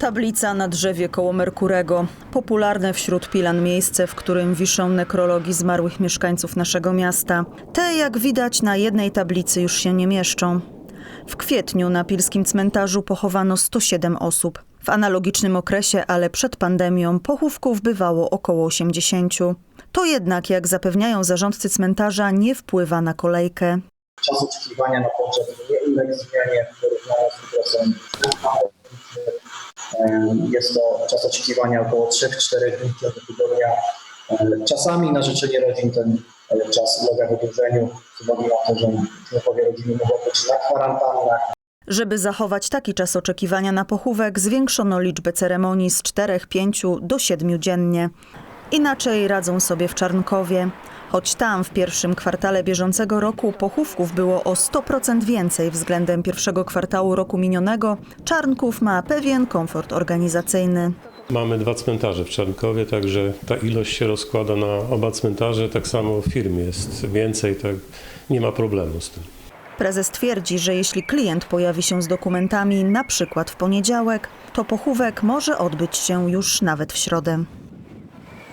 Tablica na drzewie koło Merkurego. Popularne wśród Pilan miejsce, w którym wiszą nekrologi zmarłych mieszkańców naszego miasta. Te, jak widać, na jednej tablicy już się nie mieszczą. W kwietniu na pilskim cmentarzu pochowano 107 osób. W analogicznym okresie, ale przed pandemią, pochówków bywało około 80. To jednak, jak zapewniają zarządcy cmentarza, nie wpływa na kolejkę. czas oczekiwania na pogrzeb nie uległ zmianie w porównaniu z okresem Em, Jest to czas oczekiwania około 3-4 dni ciągu tygodnia. Czasami na życzenie rodzin ten e, czas ulega wydłużeniu z uwagi na to, że członkowie rodziny mogą być na kwarantannach, Żeby zachować taki czas oczekiwania na pochówek, zwiększono liczbę ceremonii z 4-5 do 7 dziennie. Inaczej radzą sobie w Czarnkowie. Choć tam w pierwszym kwartale bieżącego roku pochówków było o 100% więcej względem pierwszego kwartału roku minionego, Czarnków ma pewien komfort organizacyjny. Mamy dwa cmentarze w Czarnkowie, także ta ilość się rozkłada na oba cmentarze. Tak samo w firmie jest więcej, tak nie ma problemu z tym. Prezes twierdzi, że jeśli klient pojawi się z dokumentami na przykład w poniedziałek, to pochówek może odbyć się już nawet w środę.